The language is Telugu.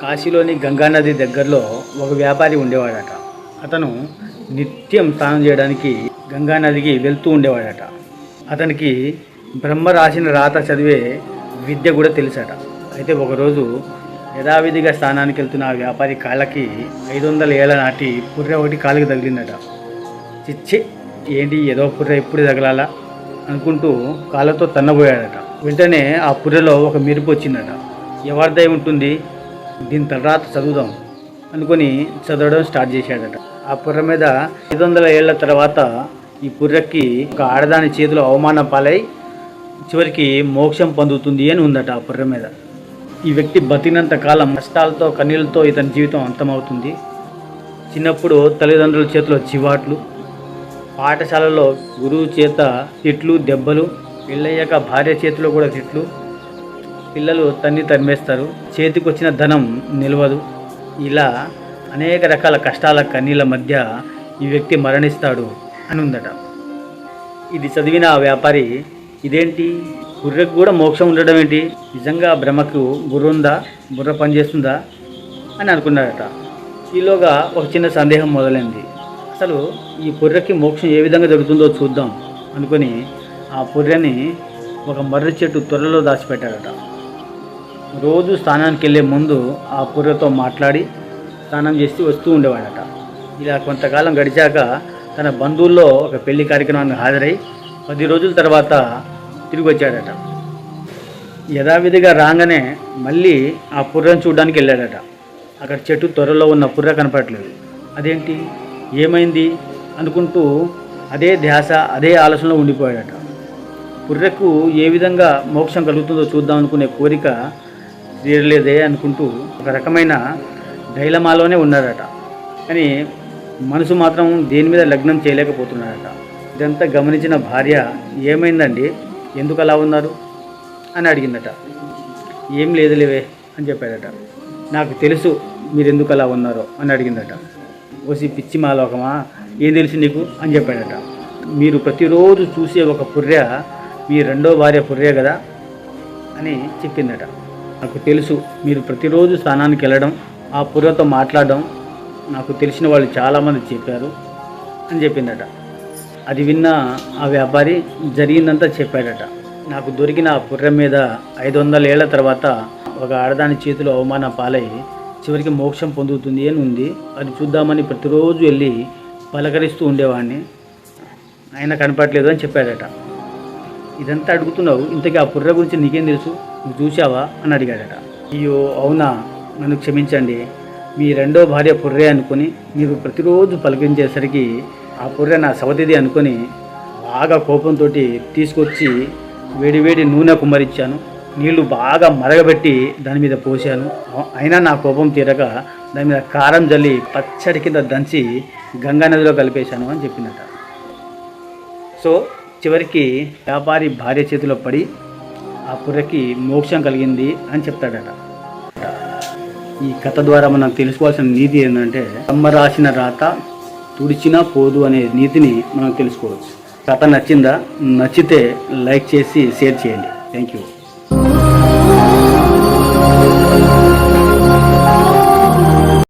కాశీలోని గంగానది దగ్గరలో ఒక వ్యాపారి ఉండేవాడట. అతను నిత్యం స్నానం చేయడానికి గంగానదికి వెళ్తూ ఉండేవాడట. అతనికి బ్రహ్మ రాసిన రాత చదివే విద్య కూడా తెలుసట. అయితే ఒకరోజు యథావిధిగా స్నానానికి వెళ్తున్న ఆ వ్యాపారి కాళ్ళకి ఐదు వందల ఏళ్ళ నాటి పుర్రె ఒకటి కాళ్ళకి తగిలిందట. చిచ్చి ఏంటి ఏదో పుర్రె ఎప్పుడు తగలాలా? అనుకుంటూ కాళ్ళతో తన్నబోయాడట. వెంటనే ఆ పుర్రెలో ఒక మెరుపు వచ్చిందట. ఎవరిదై ఉంటుంది? దీని తర్వాత చదువుదాం అనుకొని చదవడం స్టార్ట్ చేశాడట. ఆ పుర్ర మీద ఐదు వందల ఏళ్ళ తర్వాత ఈ పుర్రకి ఒక ఆడదాని చేతిలో అవమానం పాలై చివరికి మోక్షం పొందుతుంది అని ఉందట ఆ పుర్ర మీద. ఈ వ్యక్తి బతికినంత కాలం కష్టాలతో కన్నీళ్ళతో ఇతని జీవితం అంతమవుతుంది. చిన్నప్పుడు తల్లిదండ్రుల చేతిలో చివాట్లు పాఠశాలలో గురువు చేత తిట్లు దెబ్బలు పెళ్ళయ్యాక భార్య చేతిలో కూడా తిట్లు పిల్లలు తన్ని తరిమేస్తారు. చేతికొచ్చిన ధనం నిలవదు. ఇలా అనేక రకాల కష్టాల కన్నీళ్ళ మధ్య ఈ వ్యక్తి మరణిస్తాడు అని ఉందట ఇది చదివిన ఆ వ్యాపారి ఇదేంటి? బుర్రకు కూడా మోక్షం ఉండడం ఏంటి? నిజంగా బ్రహ్మకు బుర్ర ఉందా? బుర్ర పనిచేస్తుందా? అని అనుకున్నాడట. ఈలోగా ఒక చిన్న సందేహం మొదలైంది. అసలు ఈ పుర్రెకి మోక్షం ఏ విధంగా దొరుకుతుందో చూద్దాం అనుకొని ఆ పుర్రెని ఒక మర్రి చెట్టు త్వరలో దాచిపెట్టాడట. రోజు స్నానానికి వెళ్ళే ముందు ఆ పుర్రెతో మాట్లాడి స్నానం చేసి వస్తూ ఉండేవాడట. ఇలా కొంతకాలం గడిచాక తన బంధువుల్లో ఒక పెళ్ళి కార్యక్రమానికి హాజరై పది రోజుల తర్వాత తిరిగి వచ్చాడట యథావిధిగా రాగానే మళ్ళీ ఆ పుర్రను చూడడానికి వెళ్ళాడట. అక్కడ చెట్టు త్వరలో ఉన్న పుర్ర కనపడట్లేదు. అదేంటి? ఏమైంది? అనుకుంటూ అదే ధ్యాస అదే ఆలోచనలో ఉండిపోయాడట. పుర్రకు ఏ విధంగా మోక్షం కలుగుతుందో చూద్దాం అనుకునే కోరిక తీరలేదే అనుకుంటూ ఒక రకమైన డైలమాలోనే ఉన్నారట. కానీ మనసు మాత్రం దేని మీద లగ్నం చేయలేకపోతున్నారట. ఇదంతా గమనించిన భార్య ఏమైందండి? ఎందుకు అలా ఉన్నారు? అని అడిగిందట. ఏం లేదులేవే అని చెప్పాడట నాకు తెలుసు మీరు ఎందుకు అలా ఉన్నారో అని అడిగిందట. ఓసి పిచ్చి మాలోకమా? ఏం తెలుసు నీకు? అని చెప్పాడట. మీరు ప్రతిరోజు చూసే ఒక పుర్రె మీ రెండో భార్య పుర్రె కదా? అని చెప్పిందట. నాకు తెలుసు. మీరు ప్రతిరోజు స్నానానికి వెళ్ళడం ఆ పుర్రతో మాట్లాడడం నాకు తెలిసిన వాళ్ళు చాలామంది చెప్పారు అని చెప్పిందట. అది విన్న ఆ వ్యాపారి జరిగిందంతా చెప్పాడట. నాకు దొరికిన ఆ పుర్ర మీద ఐదు వందల ఏళ్ళ తర్వాత ఒక ఆడదాని చేతిలో అవమాన పాలై చివరికి మోక్షం పొందుతుంది అని ఉంది. అది చూద్దామని ప్రతిరోజు వెళ్ళి పలకరిస్తూ ఉండేవాడిని. ఆయన కనపడలేదు అని చెప్పాడట. ఇదంతా అడుగుతున్నావు. ఇంతకీ ఆ పుర్ర గురించి నీకేం తెలుసు? నువ్వు చూసావా అని అడిగాడట. అయ్యో అవునా? నన్ను క్షమించండి. మీ రెండో భార్య పుర్రే అనుకొని మీరు ప్రతిరోజు పలికించేసరికి ఆ పుర్రె నా సవతిది అనుకొని బాగా కోపంతో తీసుకొచ్చి వేడి వేడి నూనె కుమ్మరిచ్చాను నీళ్ళు బాగా మరగబెట్టి దాని మీద పోసాను అయినా నా కోపం తీరక దాని మీద కారం జల్లి పచ్చడి కింద దంచి గంగా నదిలో కలిపేశాను అని చెప్పిందట. సో చివరికి వ్యాపారి భార్య చేతిలో పడి ఆ పుర్రకి మోక్షం కలిగింది అని చెప్తాడట. ఈ కథ ద్వారా మనం తెలుసుకోవాల్సిన నీతి ఏంటంటే అమ్మ రాసిన రాత తుడిచినా పోదు అనే నీతిని మనం తెలుసుకోవచ్చు. కథ నచ్చిందా? నచ్చితే లైక్ చేసి షేర్ చేయండి. Thank you